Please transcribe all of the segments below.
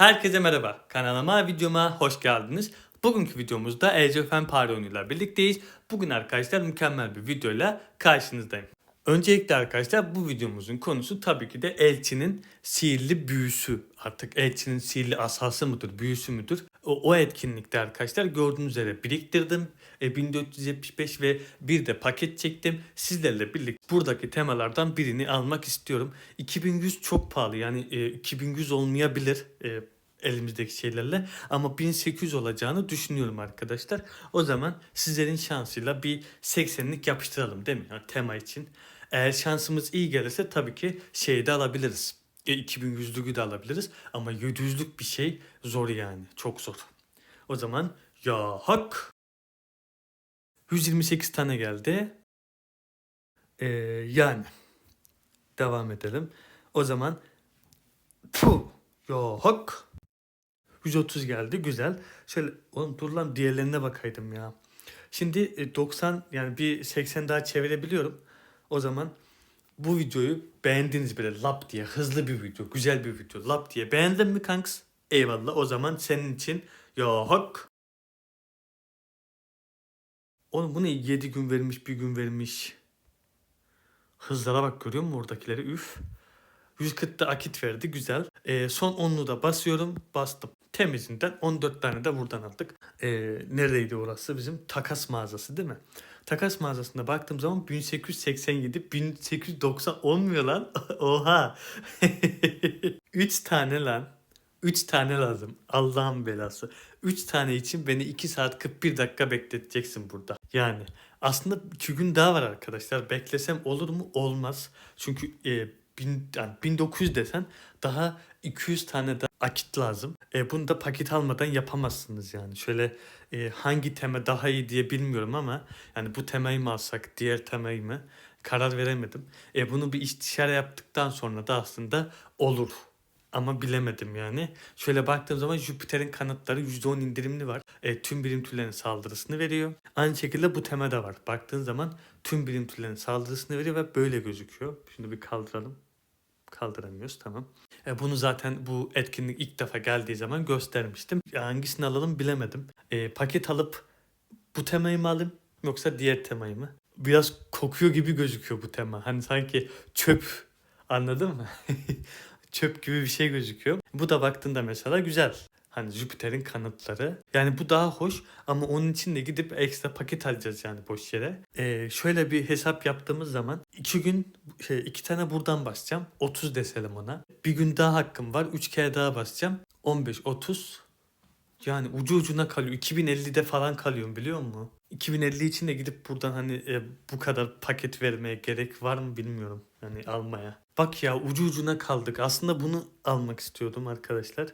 Herkese merhaba. Kanalıma, videoma hoş geldiniz. Bugünkü videomuzda Age of Empire birlikteyiz. Bugün arkadaşlar mükemmel bir videoyla karşınızdayım. Öncelikle arkadaşlar bu videomuzun konusu tabii ki de Elçinin sihirli büyüsü. Artık Elçinin sihirli asası mıdır, büyüsü müdür? O, o etkinlikte arkadaşlar gördüğünüz üzere biriktirdim. E, 1475 ve bir de paket çektim. Sizlerle birlikte buradaki temalardan birini almak istiyorum. 2100 çok pahalı yani e, 2100 olmayabilir. E, elimizdeki şeylerle ama 1800 olacağını düşünüyorum arkadaşlar. O zaman sizlerin şansıyla bir 80'lik yapıştıralım değil mi? Yani tema için. Eğer şansımız iyi gelirse tabii ki şeyi de alabiliriz. E, 2100'lüğü de alabiliriz ama 700'lük bir şey zor yani. Çok zor. O zaman ya hak 128 tane geldi. Ee, yani devam edelim. O zaman puh ya hak 130 geldi güzel. Şöyle oğlum dur lan diğerlerine bakaydım ya. Şimdi e, 90 yani bir 80 daha çevirebiliyorum. O zaman bu videoyu beğendiniz böyle lap diye hızlı bir video, güzel bir video lap diye beğendin mi kanks? Eyvallah o zaman senin için hak. Oğlum bu ne 7 gün vermiş bir gün vermiş. Hızlara bak görüyor musun oradakileri üf. 140'da akit verdi güzel. Ee, son 10'lu da basıyorum bastım. Temizinden 14 tane de buradan aldık. Ee, neredeydi orası bizim? Takas mağazası değil mi? Takas mağazasında baktığım zaman 1887 1890 olmuyor lan. Oha. 3 tane lan. 3 tane lazım. Allah'ın belası. 3 tane için beni 2 saat 41 dakika bekleteceksin burada. Yani aslında 2 gün daha var arkadaşlar. Beklesem olur mu? Olmaz. Çünkü e, bin, yani 1900 desen daha 200 tane de akit lazım. E, bunu da paket almadan yapamazsınız yani. Şöyle e, hangi tema daha iyi diye bilmiyorum ama yani bu temayı mı alsak diğer temayı mı karar veremedim. E, bunu bir istişare yaptıktan sonra da aslında olur. Ama bilemedim yani. Şöyle baktığım zaman Jüpiter'in kanıtları %10 indirimli var. E, tüm birim türlerinin saldırısını veriyor. Aynı şekilde bu tema da var. Baktığın zaman tüm birim türlerinin saldırısını veriyor ve böyle gözüküyor. Şimdi bir kaldıralım. Kaldıramıyoruz tamam. E, bunu zaten bu etkinlik ilk defa geldiği zaman göstermiştim. Ya hangisini alalım bilemedim. E, paket alıp bu temayı mı alayım yoksa diğer temayı mı? Biraz kokuyor gibi gözüküyor bu tema. Hani sanki çöp anladın mı? çöp gibi bir şey gözüküyor. Bu da baktığında mesela güzel. Hani Jüpiter'in kanıtları. Yani bu daha hoş ama onun için de gidip ekstra paket alacağız yani boş yere. Ee, şöyle bir hesap yaptığımız zaman iki gün şey, iki tane buradan basacağım. 30 deselim ona. Bir gün daha hakkım var. Üç kere daha basacağım. 15, 30. Yani ucu ucuna kalıyor. 2050'de falan kalıyorum biliyor musun? 2050 için de gidip buradan hani e, bu kadar paket vermeye gerek var mı bilmiyorum. Yani almaya. Bak ya ucu ucuna kaldık. Aslında bunu almak istiyordum arkadaşlar.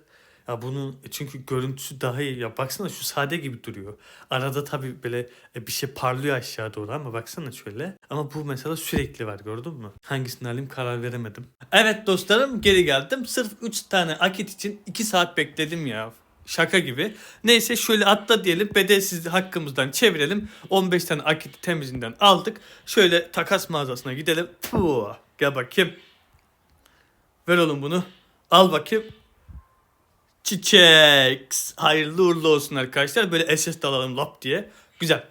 Ya bunu çünkü görüntüsü daha iyi. Ya baksana şu sade gibi duruyor. Arada tabii böyle e, bir şey parlıyor aşağı doğru ama baksana şöyle. Ama bu mesela sürekli var gördün mü? Hangisini alayım karar veremedim. Evet dostlarım geri geldim. Sırf 3 tane akit için 2 saat bekledim ya. Şaka gibi. Neyse şöyle atla diyelim bedelsiz hakkımızdan çevirelim. 15 tane akiti temizinden aldık. Şöyle takas mağazasına gidelim. Puh, gel bakayım. Ver oğlum bunu. Al bakayım. Çiçek. Hayırlı uğurlu olsun arkadaşlar. Böyle SS de alalım lap diye. Güzel.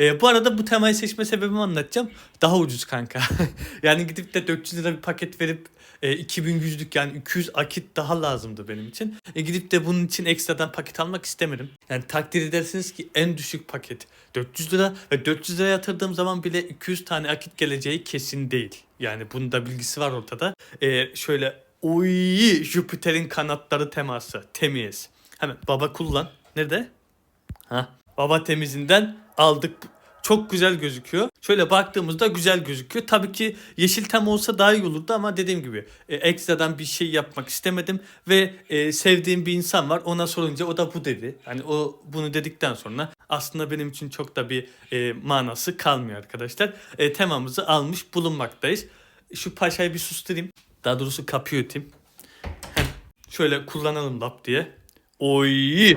Ee, bu arada bu temayı seçme sebebimi anlatacağım. Daha ucuz kanka. yani gidip de 400 lira bir paket verip e, 2100'lük yani 200 akit daha lazımdı benim için. E, gidip de bunun için ekstradan paket almak istemedim. Yani takdir edersiniz ki en düşük paket 400 lira ve 400 lira yatırdığım zaman bile 200 tane akit geleceği kesin değil. Yani bunun da bilgisi var ortada. E, şöyle Uy Jüpiter'in kanatları teması. Temiz. Hemen baba kullan. Nerede? Ha. Baba temizinden aldık. Çok güzel gözüküyor. Şöyle baktığımızda güzel gözüküyor. Tabii ki yeşil tem olsa daha iyi olurdu ama dediğim gibi e, ekstradan bir şey yapmak istemedim ve e, sevdiğim bir insan var. Ona sorunca o da bu dedi. Hani o bunu dedikten sonra aslında benim için çok da bir e, manası kalmıyor arkadaşlar. E, temamızı almış bulunmaktayız. Şu paşayı bir susturayım. Daha doğrusu kapıyı öteyim. Şöyle kullanalım lap diye. Oy!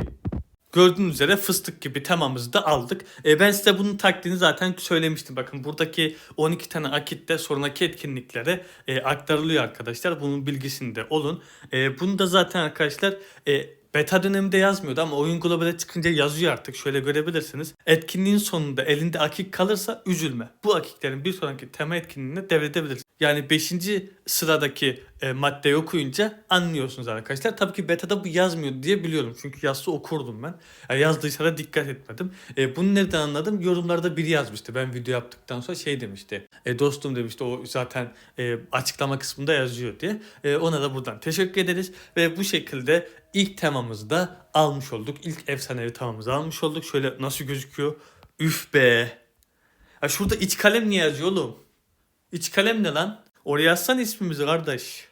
Gördüğünüz üzere fıstık gibi temamızı da aldık. E, ben size bunun taktiğini zaten söylemiştim. Bakın buradaki 12 tane akitte sonraki etkinliklere e, aktarılıyor arkadaşlar. Bunun bilgisinde olun. E, bunu da zaten arkadaşlar e, Beta döneminde yazmıyordu ama oyun globale çıkınca yazıyor artık. Şöyle görebilirsiniz. Etkinliğin sonunda elinde akik kalırsa üzülme. Bu akiklerin bir sonraki tema etkinliğine devredebilirsin. Yani 5. sıradaki e, maddeyi okuyunca anlıyorsunuz arkadaşlar. Tabii ki beta'da bu yazmıyor diye biliyorum. Çünkü yazsa okurdum ben. Yani yazdıysa da dikkat etmedim. E, bunu nereden anladım? Yorumlarda biri yazmıştı. Ben video yaptıktan sonra şey demişti. E, dostum demişti o zaten e, açıklama kısmında yazıyor diye. E, ona da buradan teşekkür ederiz. Ve bu şekilde ilk temamızı da almış olduk. İlk efsanevi temamızı almış olduk. Şöyle nasıl gözüküyor? Üf be. Ha şurada iç kalem niye yazıyor oğlum? İç kalem ne lan? Oraya yazsan ismimizi kardeş.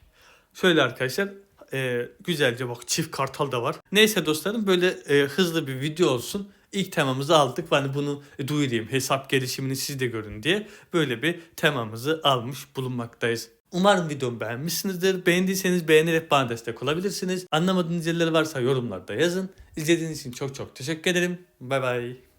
Şöyle arkadaşlar e, güzelce bak çift kartal da var. Neyse dostlarım böyle e, hızlı bir video olsun. İlk temamızı aldık. Ben bunu e, duyurayım. Hesap gelişimini siz de görün diye böyle bir temamızı almış bulunmaktayız. Umarım videomu beğenmişsinizdir. Beğendiyseniz beğenerek bana destek olabilirsiniz. Anlamadığınız yerleri varsa yorumlarda yazın. İzlediğiniz için çok çok teşekkür ederim. Bay bay.